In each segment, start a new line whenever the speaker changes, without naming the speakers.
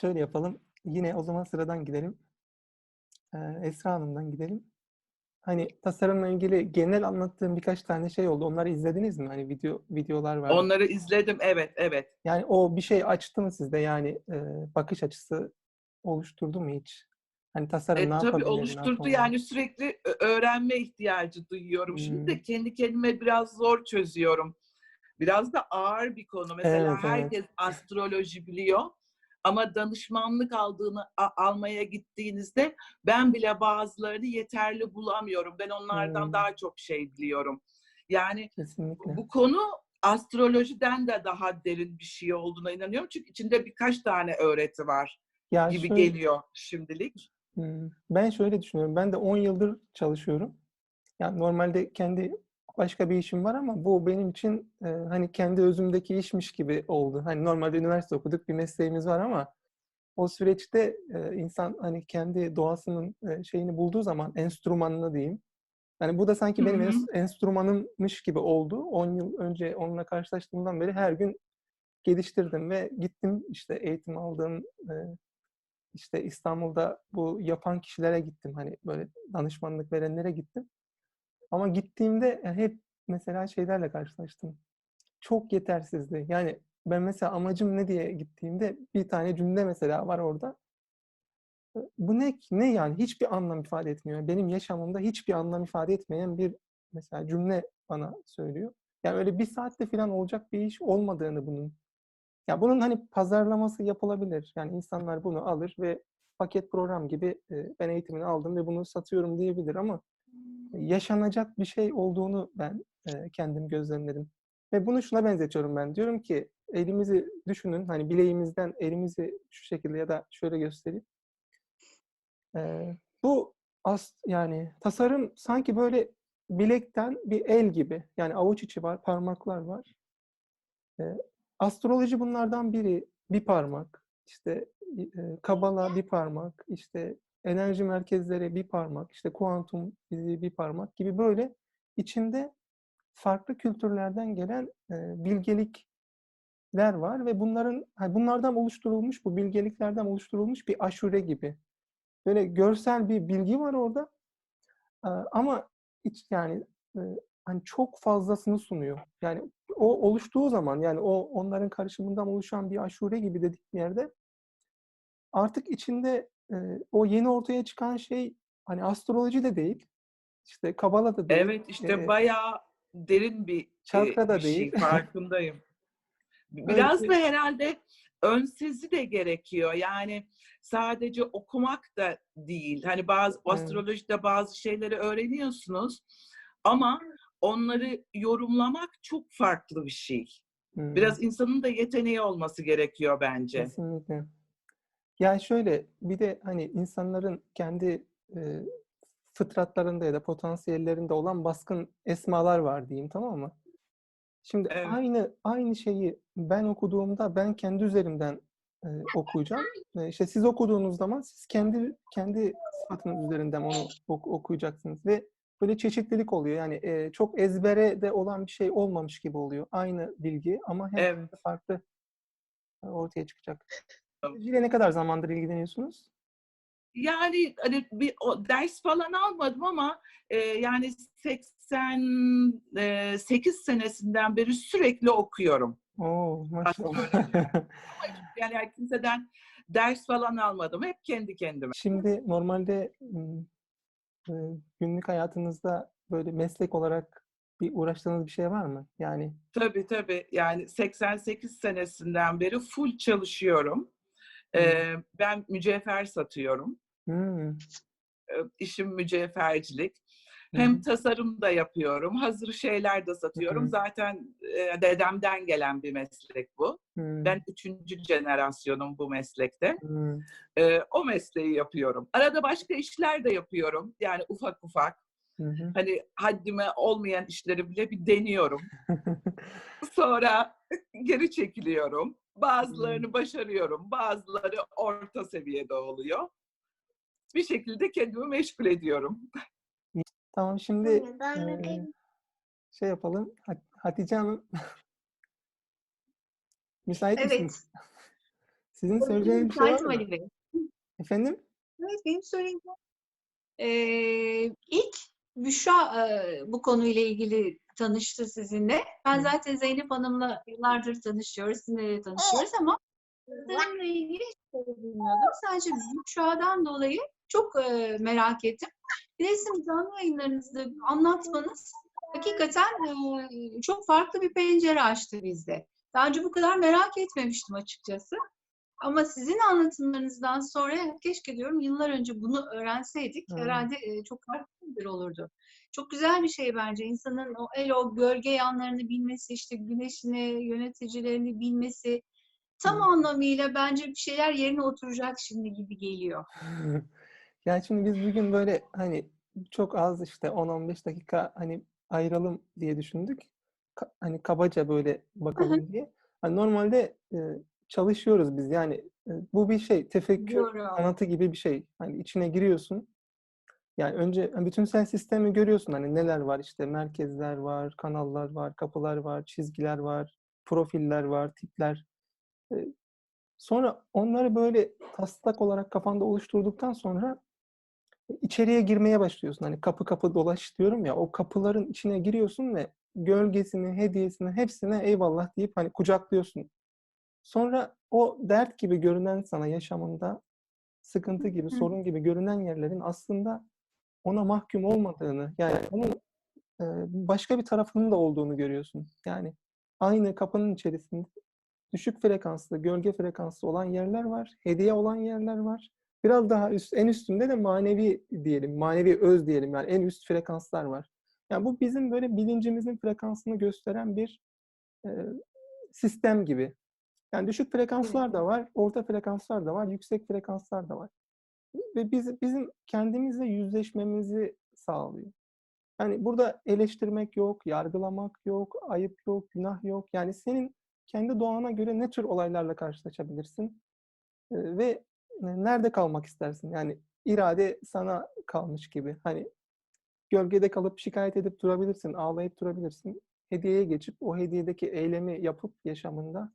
Şöyle yapalım. Yine o zaman sıradan gidelim. Ee, Esra Hanım'dan gidelim. Hani tasarımla ilgili genel anlattığım birkaç tane şey oldu. Onları izlediniz mi? Hani video videolar var.
Onları izledim. Evet, evet.
Yani o bir şey açtı mı sizde? Yani e, bakış açısı oluşturdu mu hiç? Hani tasarım
E,
ne
tabii
ne
oluşturdu
yapamaz?
yani sürekli öğrenme ihtiyacı duyuyorum. Şimdi de
Hmm.
kendi kendime biraz zor çözüyorum. Biraz da ağır bir konu. Mesela
Evet, evet.
herkes astroloji biliyor. Ama danışmanlık aldığını a- almaya gittiğinizde ben bile bazılarını yeterli bulamıyorum. Ben onlardan
Hmm.
daha çok şey biliyorum. Yani
Kesinlikle.
bu konu astrolojiden de daha derin bir şey olduğuna inanıyorum. Çünkü içinde birkaç tane öğreti var
Ya
gibi
şöyle-
geliyor şimdilik.
Hmm, Ben şöyle düşünüyorum. Ben de 10 yıldır çalışıyorum. Yani normalde kendi başka bir işim var ama bu benim için e, hani kendi özümdeki işmiş gibi oldu. Hani normalde üniversite okuduk, bir mesleğimiz var ama o süreçte e, insan hani kendi doğasının e, şeyini bulduğu zaman enstrümanını diyeyim. Yani bu da sanki benim
hı.
ens- enstrümanımmış gibi oldu. 10 yıl önce onunla karşılaştığımdan beri her gün geliştirdim ve gittim işte eğitim aldım. e, işte İstanbul'da bu yapan kişilere gittim. Hani böyle danışmanlık verenlere gittim. Ama gittiğimde yani hep mesela şeylerle karşılaştım. Çok yetersizdi. Yani ben mesela amacım ne diye gittiğimde bir tane cümle mesela var orada. E, Bu ne? Ne yani? Hiçbir anlam ifade etmiyor. Benim yaşamımda hiçbir anlam ifade etmeyen bir mesela cümle bana söylüyor. Yani öyle bir saatte falan olacak bir iş olmadığını bunun. Ya bunun hani pazarlaması yapılabilir. Yani insanlar bunu alır ve paket program gibi e, ben eğitimini aldım ve bunu satıyorum diyebilir ama yaşanacak bir şey olduğunu ben kendim gözlemledim. Ve bunu şuna benzetiyorum ben. Diyorum ki elimizi düşünün hani bileğimizden elimizi şu şekilde ya da şöyle göstereyim. Bu as yani tasarım sanki böyle bilekten bir el gibi. Yani avuç içi var, parmaklar var. Astroloji bunlardan biri. Bir parmak. İşte e, kabala bir parmak. İşte enerji merkezleri bir parmak. işte kuantum bir parmak gibi böyle içinde farklı kültürlerden gelen e, bilgelikler var ve bunların hani bunlardan oluşturulmuş bu bilgeliklerden oluşturulmuş bir aşure gibi. Böyle görsel bir bilgi var orada. E, ama iç yani e, hani çok fazlasını sunuyor. Yani o oluştuğu zaman yani o onların karışımından oluşan bir aşure gibi dedik bir yerde artık içinde e, o yeni ortaya çıkan şey hani astroloji de değil, işte kabala da değil,
Evet işte
e,
bayağı derin bir,
çakra da
bir şey
değil.
farkındayım.
Öyle
Biraz
bir-
da herhalde ön sezi de gerekiyor. Yani sadece okumak da değil. Hani bazı
Evet.
astrolojide bazı şeyleri öğreniyorsunuz ama onları yorumlamak çok farklı bir şey.
Hmm,
Biraz insanın da yeteneği olması gerekiyor bence.
kesinlikle. Yani şöyle bir de hani insanların kendi e, fıtratlarında ya da potansiyellerinde olan baskın esmalar var diyeyim tamam mı? Şimdi
Evet.
aynı aynı şeyi ben okuduğumda ben kendi üzerimden e, okuyacağım. E, işte siz okuduğunuz zaman siz kendi kendi sıfatınız üzerinden onu ok- okuyacaksınız ve böyle çeşitlilik oluyor. Yani e, çok ezbere de olan bir şey olmamış gibi oluyor. Aynı bilgi ama hem
Evet.
farklı ortaya çıkacak. Ile ne kadar zamandır ilgileniyorsunuz?
Yani hani bir o, ders falan almadım ama e, yani 88 senesinden beri sürekli okuyorum.
Oo, maşallah.
Yani, yani kimseden ders falan almadım. Hep kendi kendime.
Şimdi normalde e, günlük hayatınızda böyle meslek olarak bir uğraştığınız bir şey var mı? Yani
Tabii tabii. Yani 88 senesinden beri full çalışıyorum.
Hı.
E, ben mücevher satıyorum.
hmm,
E, işim mücevhercilik. Hem tasarım da yapıyorum, hazır şeyler de satıyorum.
hı.
Zaten e, dedemden gelen bir meslek bu.
hmm,
Ben üçüncü jenerasyonum bu meslekte.
hmm.
E, o mesleği yapıyorum. Arada başka işler de yapıyorum. Yani ufak ufak.
Hı hı.
Hani haddime olmayan işleri bile bir deniyorum. Sonra geri çekiliyorum. Bazılarını başarıyorum. Bazıları orta seviyede oluyor. Bir şekilde kendimi meşgul ediyorum.
Tamam şimdi e, şey yapalım. Hat- Hatice Hanım müsait
Evet.
misiniz? Sizin söyleyeceğiniz bir şey var mı?
Ali Bey.
Efendim?
Evet, benim söyleyeceğim. Ee, ilk Büşra e, bu konuyla ilgili tanıştı sizinle. Ben zaten Zeynep Hanım'la yıllardır tanışıyoruz, sizinle de tanışıyoruz ama tasarımla ilgili hiç şey bilmiyordum. Sadece Büşra'dan dolayı çok e, merak ettim. Sizin canlı yayınlarınızda anlatmanız hakikaten e, çok farklı bir pencere açtı bizde. Daha önce bu kadar merak etmemiştim açıkçası. Ama sizin anlatımlarınızdan sonra keşke diyorum yıllar önce bunu öğrenseydik
Hı.
herhalde e, çok farklı bir olurdu. Çok güzel bir şey bence insanın o el o gölge yanlarını bilmesi, işte güneşini, yöneticilerini bilmesi tam
Hı.
anlamıyla bence bir şeyler yerine oturacak şimdi gibi geliyor.
Ya şimdi biz bugün böyle hani çok az işte 10-15 dakika hani ayıralım diye düşündük. Ka- hani kabaca böyle bakalım diye. Hani normalde e, çalışıyoruz biz yani e, bu bir şey tefekkür
Biliyorum.
sanatı gibi bir şey. Hani içine giriyorsun. Yani önce hani bütünsel sistemi görüyorsun hani neler var işte merkezler var, kanallar var, kapılar var, çizgiler var, profiller var, tipler. E, Sonra onları böyle taslak olarak kafanda oluşturduktan sonra içeriye girmeye başlıyorsun. Hani kapı kapı dolaş diyorum ya o kapıların içine giriyorsun ve gölgesini, hediyesini hepsine eyvallah deyip hani kucaklıyorsun. Sonra o dert gibi görünen sana yaşamında sıkıntı gibi, sorun gibi görünen yerlerin aslında ona mahkum olmadığını, yani onun başka bir tarafının da olduğunu görüyorsun. Yani aynı kapının içerisinde düşük frekanslı, gölge frekanslı olan yerler var, hediye olan yerler var. Biraz daha üst, en üstünde de manevi diyelim, manevi öz diyelim yani en üst frekanslar var. Yani bu bizim böyle bilincimizin frekansını gösteren bir e, sistem gibi. Yani düşük frekanslar da var, orta frekanslar da var, yüksek frekanslar da var. Ve biz, bizim kendimizle yüzleşmemizi sağlıyor. Yani burada eleştirmek yok, yargılamak yok, ayıp yok, günah yok. Yani senin kendi doğana göre ne tür olaylarla karşılaşabilirsin ve nerede kalmak istersin? Yani irade sana kalmış gibi. Hani gölgede kalıp şikayet edip durabilirsin, ağlayıp durabilirsin. Hediyeye geçip o hediyedeki eylemi yapıp yaşamında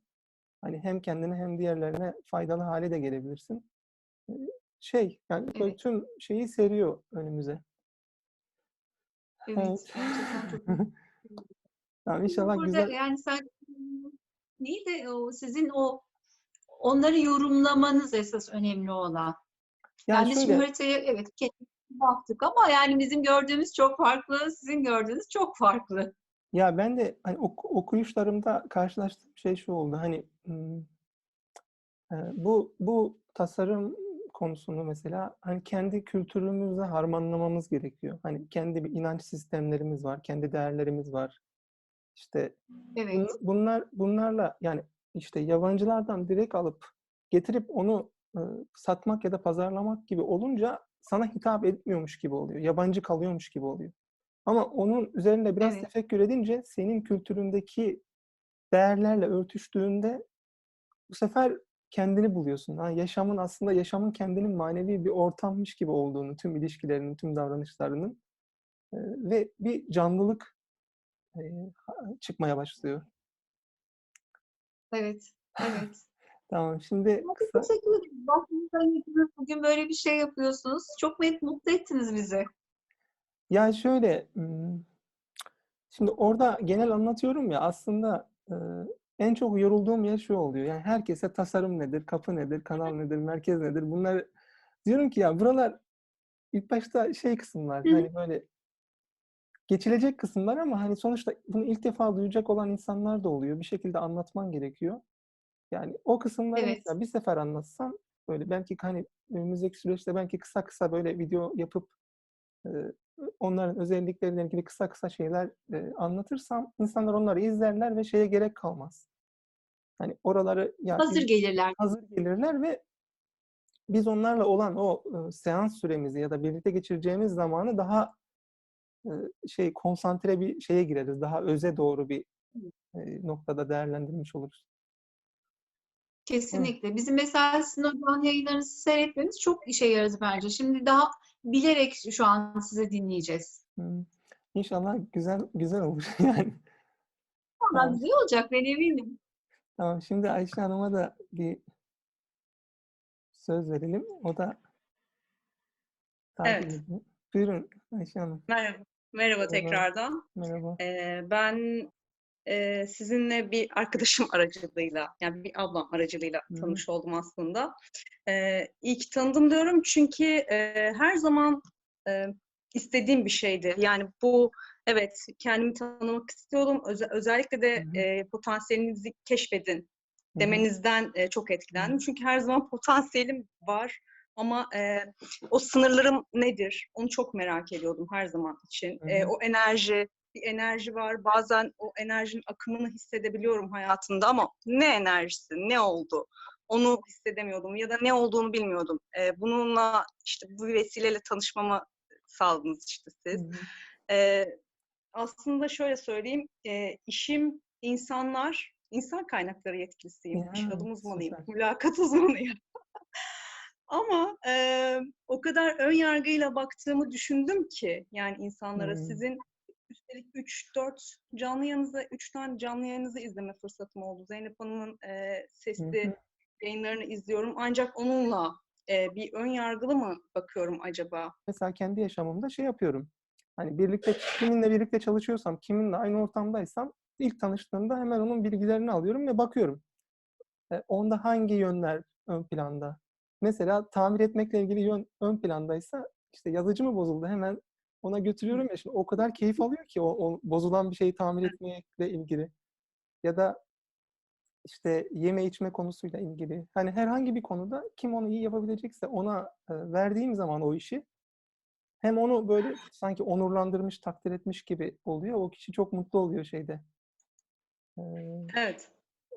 hani hem kendine hem diğerlerine faydalı hale de gelebilirsin. Şey yani böyle
Evet.
tüm şeyi seriyor önümüze.
Evet,
Evet.
gerçekten çok
Tamam inşallah
Burada
güzel.
yani sen de o sizin o onları yorumlamanız esas önemli olan.
Yani
Yani biz şimdi
şöyle
haritaya evet baktık ama yani bizim gördüğümüz çok farklı, sizin gördüğünüz çok farklı.
Ya ben de hani ok- okuyuşlarımda karşılaştığım şey şu oldu. Hani e, bu bu tasarım konusunu mesela hani kendi kültürümüzle harmanlamamız gerekiyor. Hani kendi bir inanç sistemlerimiz var, kendi değerlerimiz var. İşte
Evet.
Bun- Bunlar bunlarla yani işte yabancılardan direkt alıp getirip onu e, satmak ya da pazarlamak gibi olunca sana hitap etmiyormuş gibi oluyor. Yabancı kalıyormuş gibi oluyor. Ama onun üzerinde biraz
Evet.
tefekkür edince senin kültüründeki değerlerle örtüştüğünde bu sefer kendini buluyorsun. Ha, yaşamın aslında yaşamın kendinin manevi bir ortammış gibi olduğunu, tüm ilişkilerinin, tüm davranışlarının e, ve bir canlılık e, ha- çıkmaya başlıyor.
Evet. Evet.
Tamam şimdi
Ama
kısa
Teşekkür ederim. Bak hani bugün böyle bir şey yapıyorsunuz. Çok met- mutlu ettiniz bizi.
Ya şöyle şimdi orada genel anlatıyorum ya aslında en çok yorulduğum yer şu oluyor. Yani herkese tasarım nedir, kapı nedir, kanal nedir, merkez nedir bunlar diyorum ki ya buralar ilk başta şey kısımlar hani böyle geçilecek kısımlar ama hani sonuçta bunu ilk defa duyacak olan insanlar da oluyor. Bir şekilde anlatman gerekiyor. Yani o kısımları
Evet.
mesela bir sefer anlatsan böyle belki hani önümüzdeki süreçte belki kısa kısa böyle video yapıp e, onların özellikleriyle ilgili kısa kısa şeyler e, anlatırsam insanlar onları izlerler ve şeye gerek kalmaz. Hani oraları ya
Hazır gelirler.
hazır gelirler ve biz onlarla olan o e, seans süremizi ya da birlikte geçireceğimiz zamanı daha e, şey konsantre bir şeye gireriz. Daha öze doğru bir e, noktada değerlendirmiş oluruz.
Kesinlikle. Bizim mesela sizin canlı yayınlarınızı seyretmemiz çok işe yaradı bence. Şimdi daha bilerek şu an sizi dinleyeceğiz.
Hmm. İnşallah güzel güzel olur yani.
Vallahi
Tamam.
güzel olacak ben eminim.
Tamam. Şimdi Ayşe Hanım'a da bir söz verelim. O da
Evet.
ediyor. Buyurun Ayşe Hanım.
Merhaba, merhaba
Merhaba.
tekrardan.
Merhaba.
Ee, ben e, sizinle bir arkadaşım aracılığıyla, yani bir ablam aracılığıyla
Hı
tanış oldum aslında. Ee, iyi ki tanıdım diyorum çünkü e, her zaman e, istediğim bir şeydi. Yani bu, evet kendimi tanımak istiyordum. Öze- özellikle de
Hı
e, potansiyelinizi keşfedin demenizden e, çok etkilendim. Çünkü her zaman potansiyelim var ama e, o sınırlarım nedir? Onu çok merak ediyordum her zaman için. E, o enerji, bir enerji var. Bazen o enerjinin akımını hissedebiliyorum hayatımda ama ne enerjisi, ne oldu? Onu hissedemiyordum ya da ne olduğunu bilmiyordum. E, bununla işte bu vesileyle tanışmamı sağladınız işte siz. Ee, aslında şöyle söyleyeyim, e, işim insanlar, insan kaynakları yetkilisiyim,
Ya,
iş adım uzmanıyım,
süper.
mülakat uzmanıyım. Ama e, o kadar ön yargıyla baktığımı düşündüm ki, yani insanlara
Hmm.
sizin üstelik 3-4 canlı yayınınızı, 3 tane canlı yayınınızı izleme fırsatım oldu. Zeynep Hanım'ın e, sesli
hı.
yayınlarını izliyorum. Ancak onunla e, bir ön yargılı mı bakıyorum acaba?
Mesela kendi yaşamımda şey yapıyorum. Hani birlikte kiminle birlikte çalışıyorsam, kiminle aynı ortamdaysam ilk tanıştığımda hemen onun bilgilerini alıyorum ve bakıyorum. E, onda hangi yönler ön planda? Mesela tamir etmekle ilgili yön ön plandaysa işte yazıcı mı bozuldu hemen ona götürüyorum ya şimdi o kadar keyif alıyor ki o, o bozulan bir şeyi tamir etmekle ilgili. Ya da işte yeme içme konusuyla ilgili. Hani herhangi bir konuda kim onu iyi yapabilecekse ona e, verdiğim zaman o işi hem onu böyle sanki onurlandırmış, takdir etmiş gibi oluyor. O kişi çok mutlu oluyor şeyde.
Evet.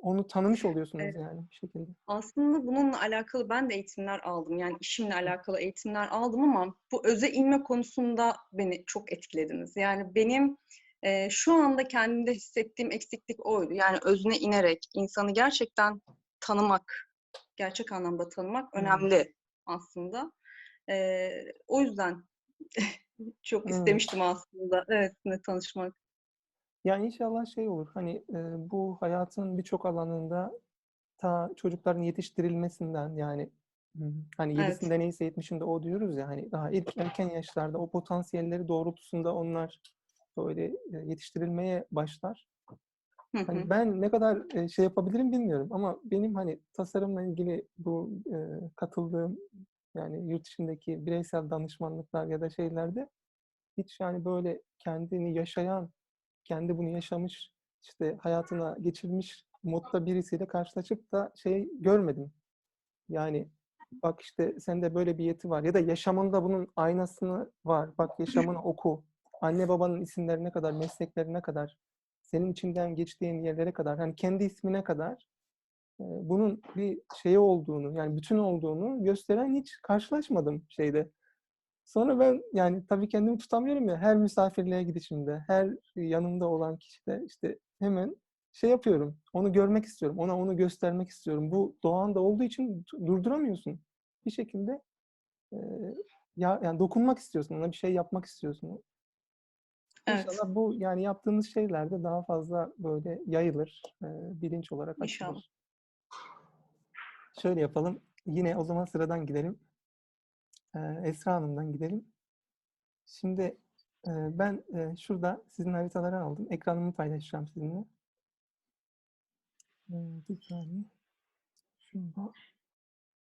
Onu tanımış oluyorsunuz
Evet.
yani bir şekilde.
Aslında bununla alakalı ben de eğitimler aldım. Yani işimle alakalı eğitimler aldım ama bu öze inme konusunda beni çok etkilediniz. Yani benim e, şu anda kendimde hissettiğim eksiklik oydu. Yani özüne inerek insanı gerçekten tanımak, gerçek anlamda tanımak
Hmm.
önemli aslında. E, o yüzden çok
Hmm.
istemiştim aslında. Evet, sizinle tanışmak.
Yani inşallah şey olur. Hani e, bu hayatın birçok alanında ta çocukların yetiştirilmesinden yani hı, hani
Evet.
yedisinde neyse yetmişinde o diyoruz ya hani daha ilk erken yaşlarda o potansiyelleri doğrultusunda onlar böyle yetiştirilmeye başlar.
Hı hı.
Hani ben ne kadar şey yapabilirim bilmiyorum ama benim hani tasarımla ilgili bu e, katıldığım yani yurt dışındaki bireysel danışmanlıklar ya da şeylerde hiç yani böyle kendini yaşayan, kendi bunu yaşamış, işte hayatına geçirmiş modda birisiyle karşılaşıp da şey görmedim. Yani bak işte sende böyle bir yeti var ya da yaşamında bunun aynasını var. Bak yaşamını oku. Anne babanın isimlerine kadar, mesleklerine kadar, senin içinden geçtiğin yerlere kadar, hani kendi ismine kadar bunun bir şeyi olduğunu, yani bütün olduğunu gösteren hiç karşılaşmadım şeyde. Sonra ben yani tabii kendimi tutamıyorum ya her misafirliğe gidişimde, her yanımda olan kişide işte hemen şey yapıyorum. Onu görmek istiyorum. Ona onu göstermek istiyorum. Bu doğanda olduğu için durduramıyorsun. Bir şekilde e, ya yani dokunmak istiyorsun. Ona bir şey yapmak istiyorsun.
Evet.
İnşallah bu yani yaptığımız şeylerde daha fazla böyle yayılır, e, bilinç olarak
İnşallah.
açılır. Şöyle yapalım. Yine o zaman sıradan gidelim. Esra Hanım'dan gidelim. Şimdi ben şurada sizin haritaları aldım. Ekranımı paylaşacağım sizinle. Bir saniye. Şurada.